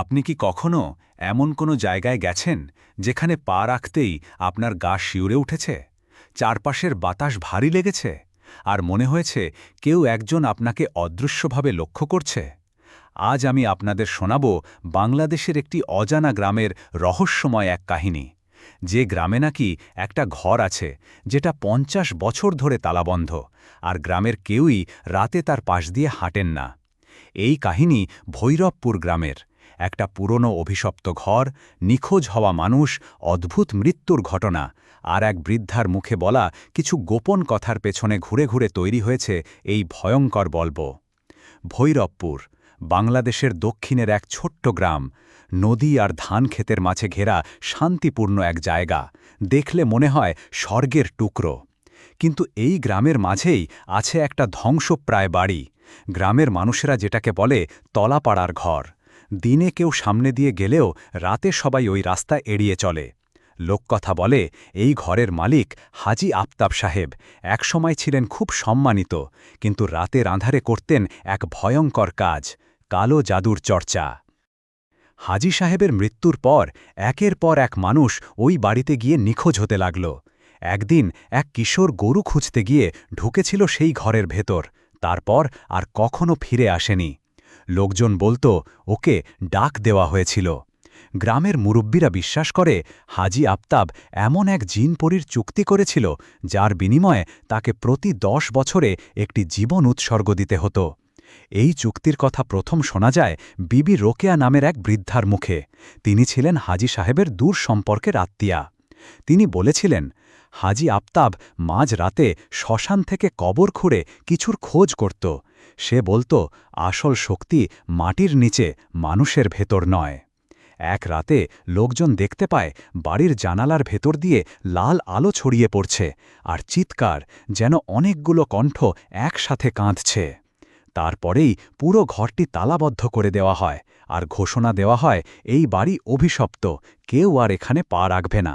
আপনি কি কখনো এমন কোনো জায়গায় গেছেন যেখানে পা রাখতেই আপনার গা শিউরে উঠেছে? চারপাশের বাতাস ভারী লেগেছে? আর মনে হয়েছে কেউ একজন আপনাকে অদৃশ্যভাবে লক্ষ্য করছে? আজ আমি আপনাদের শোনাব বাংলাদেশের একটি অজানা গ্রামের রহস্যময় এক কাহিনী। যে গ্রামে নাকি একটা ঘর আছে যেটা পঞ্চাশ বছর ধরে তালাবন্ধ, আর গ্রামের কেউই রাতে তার পাশ দিয়ে হাঁটেন না। এই কাহিনী ভৈরবপুর গ্রামের। একটা পুরনো অভিশপ্ত ঘর, নিখোঁজ হওয়া মানুষ, অদ্ভুত মৃত্যুর ঘটনা, আর এক বৃদ্ধার মুখে বলা কিছু গোপন কথার পেছনে ঘুরে ঘুরে তৈরি হয়েছে এই ভয়ঙ্কর বলব। ভৈরবপুর, বাংলাদেশের দক্ষিণের এক ছোট্ট গ্রাম, নদী আর ধান ক্ষেতের মাঝে ঘেরা শান্তিপূর্ণ এক জায়গা, দেখলে মনে হয় স্বর্গের টুকরো। কিন্তু এই গ্রামের মাঝেই আছে একটা ধ্বংসপ্রায় বাড়ি, গ্রামের মানুষেরা যেটাকে বলে তলাপাড়ার ঘর। দিনে কেউ সামনে দিয়ে গেলেও রাতে সবাই ওই রাস্তা এড়িয়ে চলে। লোককথা বলে, এই ঘরের মালিক হাজি আফতাব সাহেব। একসময় ছিলেন খুব সম্মানিত, কিন্তু রাতের আঁধারে করতেন এক ভয়ঙ্কর কাজ, কালো জাদুর চর্চা। হাজি সাহেবের মৃত্যুর পর একের পর এক মানুষ ওই বাড়িতে গিয়ে নিখোঁজ হতে লাগল। একদিন এক কিশোর গরু খুঁজতে গিয়ে ঢুকেছিল সেই ঘরের ভেতর, তারপর আর কখনো ফিরে আসেনি। লোকজন বলতো, ওকে ডাক দেওয়া হয়েছিল। গ্রামের মুরব্বীরা বিশ্বাস করে, হাজি আফতাব এমন এক জিনপরির চুক্তি করেছিল, যার বিনিময়ে তাকে প্রতি দশ বছরে একটি জীবন উৎসর্গ দিতে হতো। এই চুক্তির কথা প্রথম শোনা যায় বিবি রোকেয়া নামের এক বৃদ্ধার মুখে। তিনি ছিলেন হাজি সাহেবের দূর সম্পর্কের আত্মীয়া। তিনি বলেছিলেন, হাজি আফতাব মাঝ রাতে শ্মশান থেকে কবর খুঁড়ে কিছুর খোঁজ করত। সে বলতো, আসল শক্তি মাটির নিচে মানুষের ভেতর নয়। এক রাতে লোকজন দেখতে পায়, বাড়ির জানালার ভেতর দিয়ে লাল আলো ছড়িয়ে পড়ছে, আর চিৎকার যেন অনেকগুলো কণ্ঠ একসাথে কাঁদছে। তারপরেই পুরো ঘরটি তালাবদ্ধ করে দেওয়া হয়, আর ঘোষণা দেওয়া হয়, এই বাড়ি অভিশপ্ত, কেউ আর এখানে পা রাখবে না।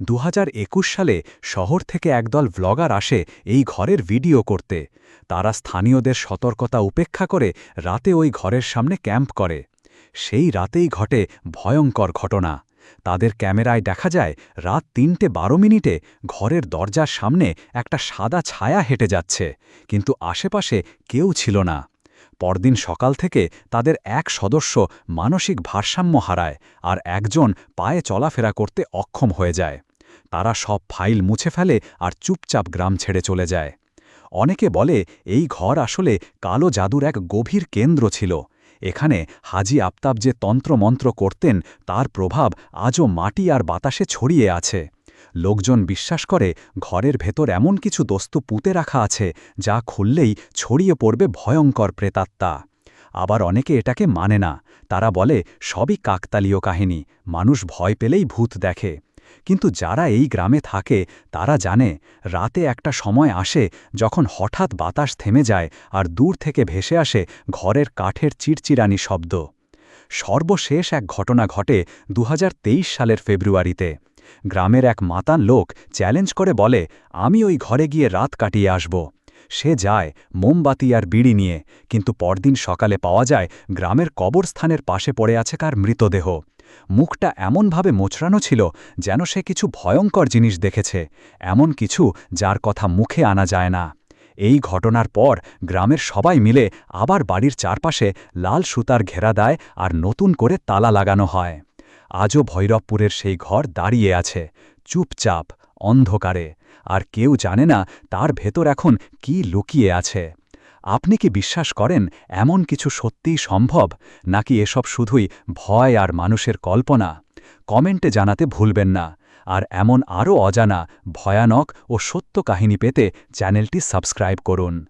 দু হাজার একুশ সালে শহর থেকে একদল ভ্লগার আসে এই ঘরের ভিডিও করতে। তারা স্থানীয়দের সতর্কতা উপেক্ষা করে রাতে ওই ঘরের সামনে ক্যাম্প করে। সেই রাতেই ঘটে ভয়ঙ্কর ঘটনা। তাদের ক্যামেরায় দেখা যায়, রাত তিনটে বারো মিনিটে ঘরের দরজার সামনে একটা সাদা ছায়া হেঁটে যাচ্ছে, কিন্তু আশেপাশে কেউ ছিল না। পরদিন সকাল থেকে তাদের এক সদস্য মানসিক ভারসাম্য হারায় আর একজন পায়ে চলাফেরা করতে অক্ষম হয়ে যায়। তারা সব ফাইল মুছে ফেলে আর চুপচাপ গ্রাম ছেড়ে চলে যায়। অনেকে বলে, এই ঘর আসলে কালো জাদুর এক গভীর কেন্দ্র ছিল। এখানে হাজি আফতাব যে তন্ত্রমন্ত্র করতেন, তার প্রভাব আজও মাটি আর বাতাসে ছড়িয়ে আছে। লোকজন বিশ্বাস করে, ঘরের ভেতর এমন কিছু দস্তু পুঁতে রাখা আছে, যা খুললেই ছড়িয়ে পড়বে ভয়ঙ্কর প্রেতাত্মা। আবার অনেকে এটাকে মানে না। তারা বলে, সবই কাকতালীয় কাহিনী। মানুষ ভয় পেলেই ভূত দেখে। কিন্তু যারা এই গ্রামে থাকে, তারা জানে, রাতে একটা সময় আসে যখন হঠাৎ বাতাস থেমে যায় আর দূর থেকে ভেসে আসে ঘরের কাঠের চিরচিরানি শব্দ। সর্বশেষ এক ঘটনা ঘটে দুহাজার তেইশ সালের ফেব্রুয়ারিতে। গ্রামের এক মাতান লোক চ্যালেঞ্জ করে বলে, আমি ওই ঘরে গিয়ে রাত কাটিয়ে আসব। সে যায় মোমবাতি আর বিড়ি নিয়ে, কিন্তু পরদিন সকালে পাওয়া যায় গ্রামের কবরস্থানের পাশে পড়ে আছে কার মৃতদেহ। মুখটা এমনভাবে মোচড়ানো ছিল যেন সে কিছু ভয়ঙ্কর জিনিস দেখেছে, এমন কিছু যার কথা মুখে আনা যায় না। এই ঘটনার পর গ্রামের সবাই মিলে আবার বাড়ির চারপাশে লাল সুতার ঘেরা দেয় আর নতুন করে তালা লাগানো হয়। আজও ভৈরবপুরের সেই ঘর দাঁড়িয়ে আছে, চুপচাপ, অন্ধকারে, আর কেউ জানে না তার ভেতর এখন কি লুকিয়ে আছে। আপনি কি বিশ্বাস করেন এমন কিছু সত্যিই সম্ভব, নাকি এসব শুধুই ভয় আর মানুষের কল্পনা? কমেন্টে জানাতে ভুলবেন না, আর এমন আরও অজানা, ভয়ানক ও সত্য কাহিনী পেতে চ্যানেলটি সাবস্ক্রাইব করুন।